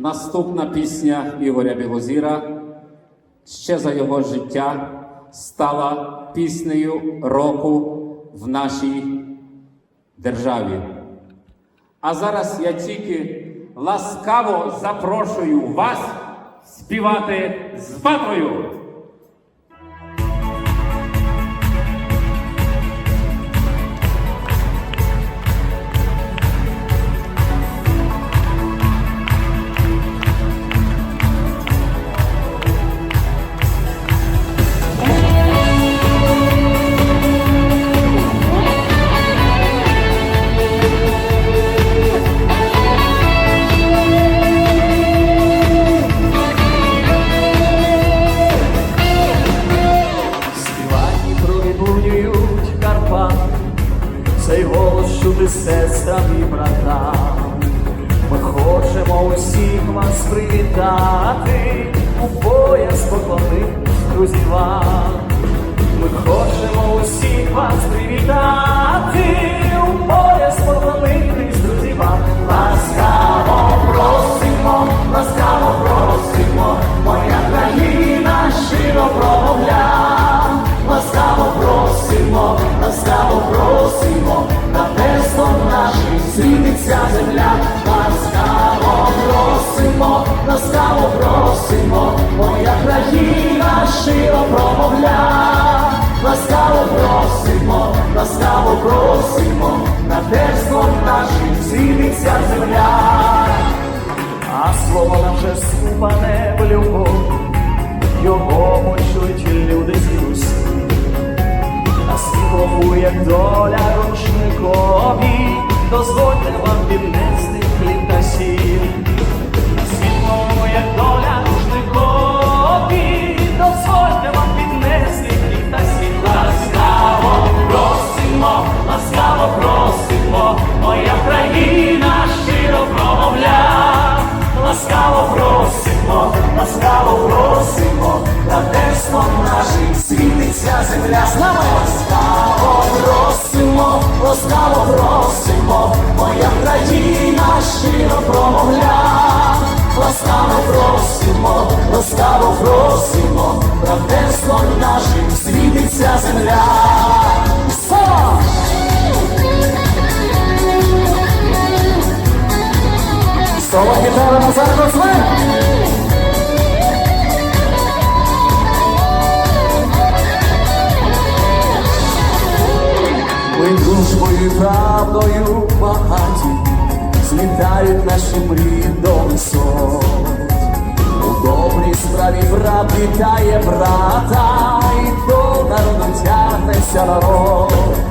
Наступна пісня Ігоря Білозіра ще за його життя стала піснею року в нашій державі. А зараз я тільки ласкаво запрошую вас співати з Патрою. Голос сестрам і братам. Ми хочемо усіх вас привітати, у пояс поклонитись, друзі вам. Ми хочемо усіх вас ласкаво просимо, на тестом нашим світиться земля. А слово наше скупане в любов, його почують ласкаво просимо, моя країна щиро промовля. Ласкаво просимо, ласкаво просимо, над тестом нашим світиться земля. Соло гітара Назар Коцман. Правдою багаті, злітають наші мрії до висот. У добрій справі брат вітає брата, і до народу тягнеться народ.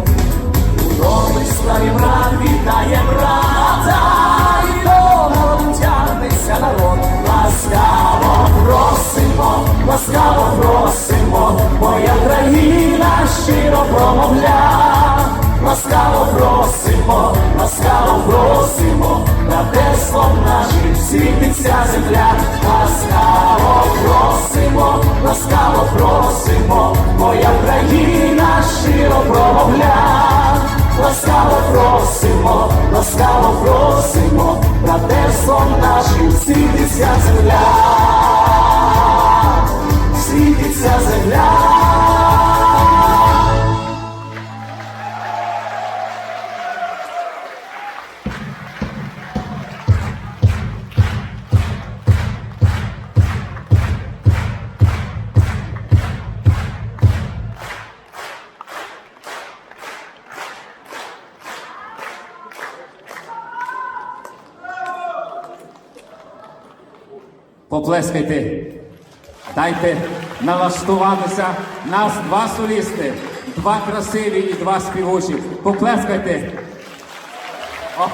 Ласкаво просимо, над теслом нашим світиться земля. Ласкаво просимо, ласкаво просимо, моя країна щиро промовля. Ласкаво просимо, ласкаво просимо, над теслом нашим світиться земля. Поплескайте. Дайте налаштуватися. Нас два солісти, два красиві і два співучі. Поплескайте. О.